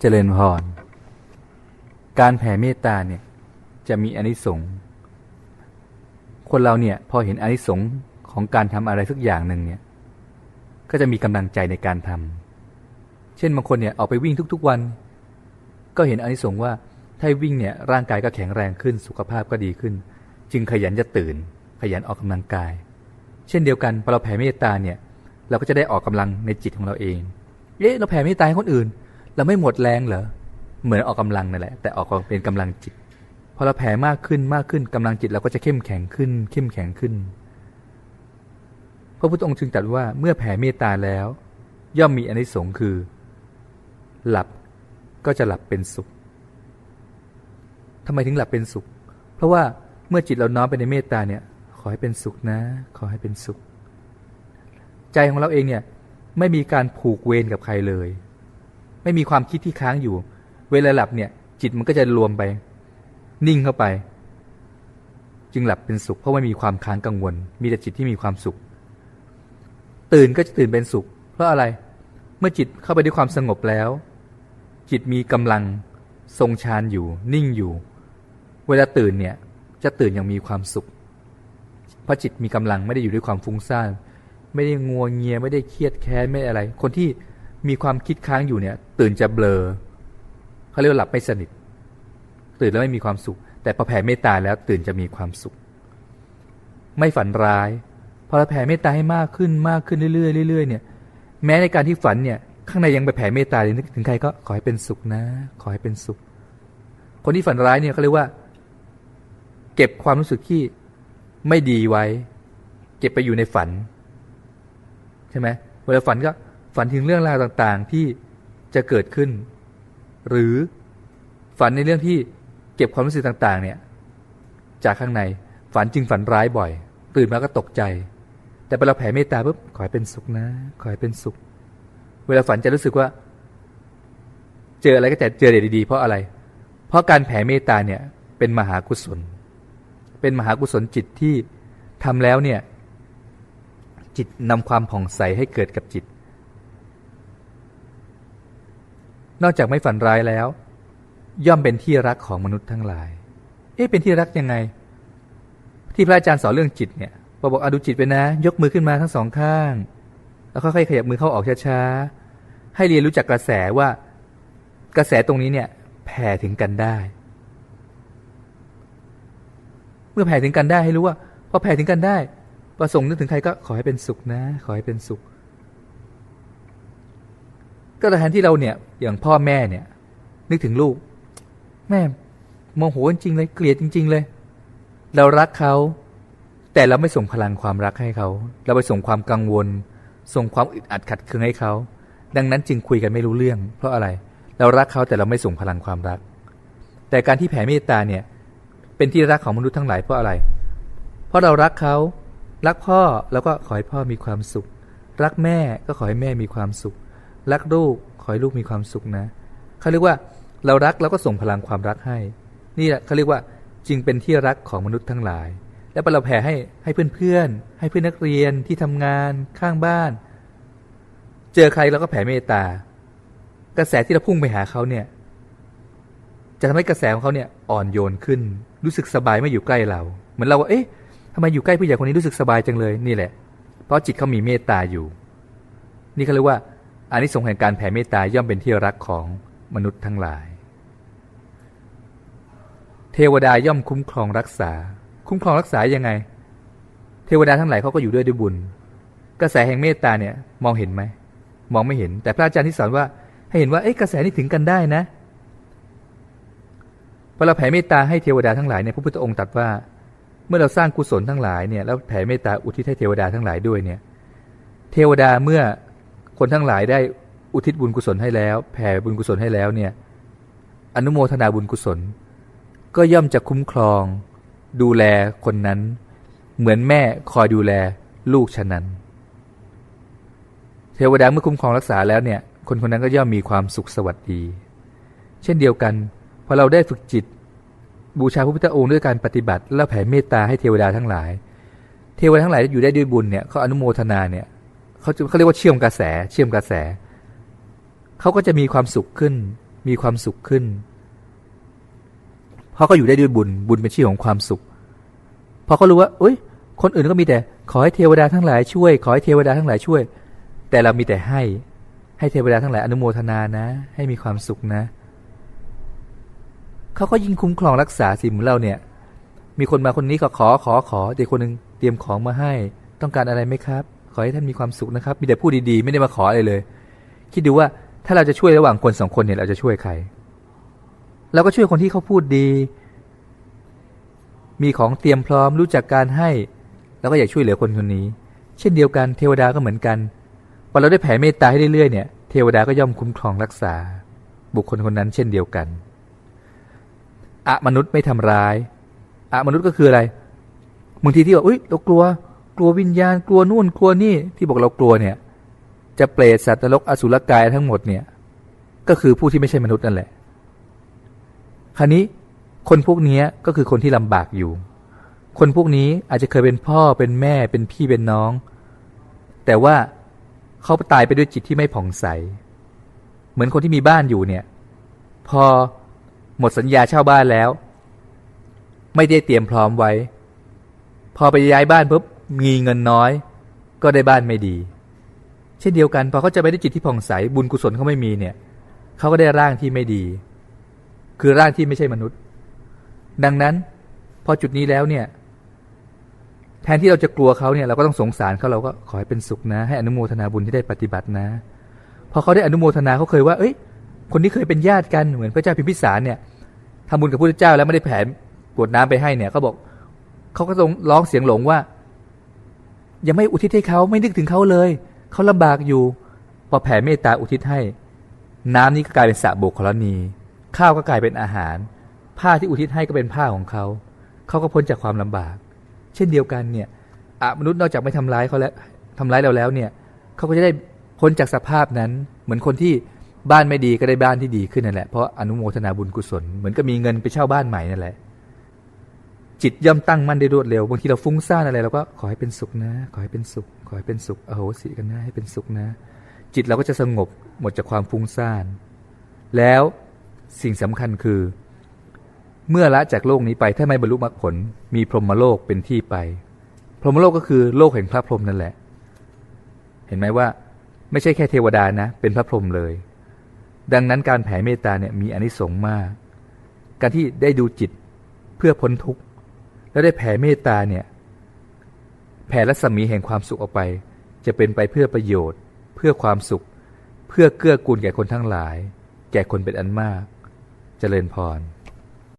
เจริญพร การแผ่เมตตาเนี่ยจะมีอนิสงส์ คนเราเนี่ยพอเห็นอนิสงส์ของการทำอะไรสักอย่างหนึ่งเนี่ย ก็จะมีกำลังใจในการทำเช่นบางคนเนี่ยออกไปวิ่งทุกๆวัน ก็เห็นอนิสงส์ว่าถ้าวิ่งเนี่ยร่างกายก็แข็งแรงขึ้นสุขภาพก็ดีขึ้น จึงขยันจะตื่น ขยันออกกำลังกาย เช่นเดียวกันพอเราแผ่เมตตาเนี่ยเราก็จะได้ออกกำลังในจิตของเราเอง เอ๊ะเราแผ่เมตตาให้คนอื่น เราไม่หมดแรงเหรอเหมือนออกกำลังนั่นแหละ แต่ออกเป็นกำลังจิตพอเราแผ่มากขึ้นมากขึ้นกำลังจิตเราก็จะเข้มแข็งขึ้น เข้มแข็งขึ้น พระพุทธองค์จึงตรัสว่าเมื่อแผ่เมตตาแล้ว ย่อมมีอนิสงส์คือ หลับก็จะหลับเป็นสุขทำไมถึงหลับเป็นสุข เพราะว่าเมื่อจิตเราน้อมไปในเมตตาเนี่ย ขอให้เป็นสุขนะ ขอให้เป็นสุข ใจของเราเองเนี่ยไม่มีการผูกเวรกับใครเลย ไม่มีความคิดที่ค้างอยู่ เวลาหลับเนี่ย จิตมันก็จะรวมไป นิ่งเข้าไป จึงหลับเป็นสุข เพราะไม่มีความค้างกังวล มีแต่จิตที่มีความสุข ตื่นก็จะตื่นเป็นสุข เพราะอะไร เมื่อจิตเข้าไปด้วยความสงบแล้ว จิตมีกำลังทรงฌานอยู่ นิ่งอยู่ เวลาตื่นเนี่ย จะตื่นอย่างมีความสุข เพราะจิตมีกำลังไม่ได้อยู่ด้วยความฟุ้งซ่านไม่ได้งัวเงียไม่ได้เครียดแค้นไม่อะไร คนที่ มีความคิดค้างอยู่เนี่ย ตื่นจะเบลอเขาเรียกว่าหลับไม่สนิท ตื่นแล้วไม่มีความสุข แต่พอแผ่เมตตาแล้วตื่นจะมีความสุข ไม่ฝันร้าย พอเราแผ่เมตตาให้มากขึ้นมากขึ้นเรื่อยๆเรื่อยๆเนี่ย แม้ในการที่ฝันเนี่ยข้างในยังไปแผ่เมตตาเลยนึกถึงใครก็ขอให้เป็นสุขนะ ขอให้เป็นสุข คนที่ฝันร้ายเนี่ยเขาเรียกว่า เก็บความรู้สึกที่ไม่ดีไว้ เก็บไปอยู่ในฝัน ใช่ไหมเวลาฝันก็ ฝันถึงเรื่องราวต่างๆที่จะเกิดขึ้น หรือฝันในเรื่องที่เก็บความรู้สึกต่างๆ เนี่ย จากข้างในฝันจึงฝันร้ายบ่อย ตื่นมาก็ตกใจ แต่พอเราแผ่เมตตาปุ๊บขอให้เป็นสุขนะ ขอให้เป็นสุข เวลาฝันจะรู้สึกว่า เจออะไรก็แต่เจอเด็ดีๆ เพราะอะไร เพราะการแผ่เมตตาเนี่ยเป็นมหากุศล เป็นมหากุศลจิตที่ทำแล้วเนี่ย จิตนำความผ่องใสให้เกิดกับจิต นอกจากไม่ฝันร้ายแล้ว ย่อมเป็นที่รักของมนุษย์ทั้งหลาย เอ๊ะเป็นที่รักยังไง ที่พระอาจารย์สอนเรื่องจิตเนี่ยพอบอกอดูจิตไปนะ ยกมือขึ้นมาทั้งสองข้าง แล้วค่อยๆขยับมือเข้าออกช้าๆให้เรียนรู้จักกระแสว่ากระแสตรงนี้เนี่ยแผ่ถึงกันได้ เมื่อแผ่ถึงกันได้ให้รู้ว่าพอแผ่ถึงกันได้ประสงค์นึกถึงใครก็ขอให้เป็นสุขนะ ขอให้เป็นสุข ก็แทนที่เราเนี่ย อย่างพ่อแม่เนี่ย นึกถึงลูก แม่โมโหจริงเลยเกลียดจริง ๆ เลย เรารักเขาแต่เราไม่ส่งพลังความรักให้เขา เราไปส่งความกังวล ส่งความอึดอัดขัดเคืองให้เขา ดังนั้นจึงคุยกันไม่รู้เรื่อง เพราะอะไร เรารักเขาแต่เราไม่ส่งพลังความรัก แต่การที่แผ่เมตตาเนี่ย เป็นที่รักของมนุษย์ทั้งหลายเพราะอะไร เพราะเรารักเขา รักพ่อแล้วก็ขอให้พ่อมีความสุข รักแม่ก็ขอให้แม่มีความสุข รักลูกขอให้ลูกมีความสุขนะเขาเรียกว่าเรารักเราก็ส่งพลังความรักให้ นี่แหละเขาเรียกว่าจึงเป็นที่รักของมนุษย์ทั้งหลาย แล้วเราแผ่ให้ให้เพื่อนๆให้เพื่อนนักเรียนที่ทำงานข้างบ้าน เจอใครเราก็แผ่เมตตากระแสที่เราพุ่งไปหาเขาเนี่ยจะทำให้กระแสของเขาเนี่ยอ่อนโยนขึ้น รู้สึกสบายไม่อยู่ใกล้เรา เหมือนเราว่าเอ๊ะทำไมอยู่ใกล้ผู้ใหญ่คนนี้รู้สึกสบายจังเลยนี่แหละ เพราะจิตเขามีเมตตาอยู่ นี่เขาเรียกว่า อานิสงส์แห่งการแผ่เมตตาย่อมเป็นที่รักของมนุษย์ทั้งหลาย เทวดาย่อมคุ้มครองรักษา คุ้มครองรักษายังไง เทวดาทั้งหลายเขาก็อยู่ด้วยด้วยบุญ กระแสแห่งเมตตาเนี่ยมองเห็นไหมมองไม่เห็น แต่พระอาจารย์ที่สอนว่าให้เห็นว่าเอ๊ะกระแสนี้ถึงกันได้นะพอเราแผ่เมตตาให้เทวดาทั้งหลายเนี่ยพระพุทธองค์ตรัสว่า เมื่อเราสร้างกุศลทั้งหลายเนี่ยแล้วแผ่เมตตาอุทิศให้เทวดาทั้งหลายด้วยเนี่ย เทวดาเมื่อ คนทั้งหลายได้อุทิศบุญกุศลให้แล้ว แผ่บุญกุศลให้แล้วเนี่ยอนุโมทนาบุญกุศล ก็ย่อมจะคุ้มครอง ดูแลคนนั้น เหมือนแม่คอยดูแลลูกฉะนั้น เทวดาเมื่อคุ้มครองรักษาแล้วเนี่ยคนคนนั้นก็ย่อมมีความสุขสวัสดี เช่นเดียวกันพอเราได้ฝึกจิต บูชาพระพุทธองค์ด้วยการปฏิบัติ แล้วแผ่เมตตาให้เทวดาทั้งหลาย เทวดาทั้งหลายที่อยู่ได้ด้วยบุญเนี่ยเขาอนุโมทนาเนี่ย เขาเขาเรียกว่าเชื่อมกระแส เชื่อมกระแส เขาก็จะมีความสุขขึ้น มีความสุขขึ้น เพราะเขาอยู่ได้ด้วยบุญ บุญเป็นชื่อของความสุข พอเขารู้ว่าเอ้ย คนอื่นก็มีแต่ ขอให้เทวดาทั้งหลายช่วย ขอให้เทวดาทั้งหลายช่วย แต่เรามีแต่ให้ ให้เทวดาทั้งหลายอนุโมทนานะ ให้มีความสุขนะ เขาก็ยิ่งคุ้มครองรักษาสิเหมือนเราเนี่ย มีคนมาคนนี้ก็ขอขอขอเด็กคนหนึ่งเตรียมของมาให้ ต้องการอะไรไหมครับ อให้ท่านมีความสุขนะครับ มีแต่พูดดีๆ ไม่ได้มาขออะไรเลย คิดดูว่าถ้าเราจะช่วยระหว่างคนสองคนเนี่ยเราจะช่วยใครเราก็ช่วยคนที่เขาพูดดี มีของเตรียมพร้อมรู้จักการให้แล้วก็อยากช่วยเหลือคนคนนี้ เช่นเดียวกันเทวดาก็เหมือนกันพอเราได้แผ่เมตตาให้เรื่อยๆเนี่ยเทวดาก็ย่อมคุ้มครองรักษา บุคคลคนนั้นเช่นเดียวกันอะมนุษย์ไม่ทำร้ายอะมนุษย์ก็คืออะไรบางทีที่ว่าอุ้ยเรากลัว กลัววิญญาณกลัวนู่นกลัวนี่ที่บอกเรากลัวเนี่ย จะเปรตสัตว์นรกอสุรกายทั้งหมดเนี่ย ก็คือผู้ที่ไม่ใช่มนุษย์นั่นแหละคราวนี้คนพวกนี้ก็คือคนที่ลำบากอยู่ คนพวกนี้อาจจะเคยเป็นพ่อเป็นแม่เป็นพี่เป็นน้อง แต่ว่าเขาตายไปด้วยจิตที่ไม่ผ่องใส เหมือนคนที่มีบ้านอยู่เนี่ย พอหมดสัญญาเช่าบ้านแล้ว ไม่ได้เตรียมพร้อมไว้ พอไปย้ายบ้านปุ๊บ มีเงินน้อย ก็ได้บ้านไม่ดี เช่นเดียวกันพอเขาจะไปได้จิตที่ผ่องใสบุญกุศลเขาไม่มีเนี่ยเขาก็ได้ร่างที่ไม่ดี คือร่างที่ไม่ใช่มนุษย์ ดังนั้น พอจุดนี้แล้วเนี่ย แทนที่เราจะกลัวเขาเนี่ย เราก็ต้องสงสารเขาเราก็ขอให้เป็นสุขนะ ให้อนุโมทนาบุญที่ได้ปฏิบัตินะ พอเขาได้อนุโมทนาเขาเคยว่า เอ้ย คนนี้เคยเป็นญาติกันเหมือนพระเจ้าพิมพิสารเนี่ยทำบุญกับพระพุทธเจ้าแล้วไม่ได้แผ่กวดน้ำไปให้เนี่ยเขาบอกเขาก็ต้องร้องเสียงหลงว่า ยังไม่อุทิศให้เขาไม่นึกถึงเขาเลยเขาลำบากอยู่ พอแผ่เมตตาอุทิศให้ น้ำนี้ก็กลายเป็นสระโบกขลนีข้าวก็กลายเป็นอาหาร ผ้าที่อุทิศให้ก็เป็นผ้าของเขาเขาก็พ้นจากความลำบาก เช่นเดียวกันเนี่ยอะมนุษย์นอกจากไม่ทำร้ายเขาแล้วทำร้ายเราแล้วเนี่ยเขาก็จะได้พ้นจากสภาพนั้น เหมือนคนที่บ้านไม่ดีก็ได้บ้านที่ดีขึ้นนั่นแหละเพราะอนุโมทนาบุญกุศลเหมือนกับมีเงินไปเช่าบ้านใหม่นั่นแหละ จิตย่อมตั้งมั่นได้รวดเร็วบางทีเราฟุ้งซ่านอะไรเราก็ขอให้เป็นสุขนะ ขอให้เป็นสุข ขอให้เป็นสุขอโหสิกันนะให้เป็นสุขนะ จิตเราก็จะสงบหมดจากความฟุ้งซ่าน แล้วสิ่งสำคัญคือ เมื่อละจากโลกนี้ไปถ้าไม่บรรลุมรรคผล มีพรหมโลกเป็นที่ไป พรหมโลกก็คือโลกแห่งพระพรหมนั่นแหละ เห็นไหมว่า ไม่ใช่แค่เทวดานะ เป็นพระพรหมเลย ดังนั้นการแผ่เมตตาเนี่ยมีอนิสงส์มาก การที่ได้ดูจิตเพื่อพ้นทุกข์ แล้วได้แผ่เมตตาเนี่ย แผ่รัศมีแห่งความสุขออกไป จะเป็นไปเพื่อประโยชน์ เพื่อความสุข เพื่อเกื้อกูลแก่คนทั้งหลาย แก่คนเป็นอันมากเจริญพร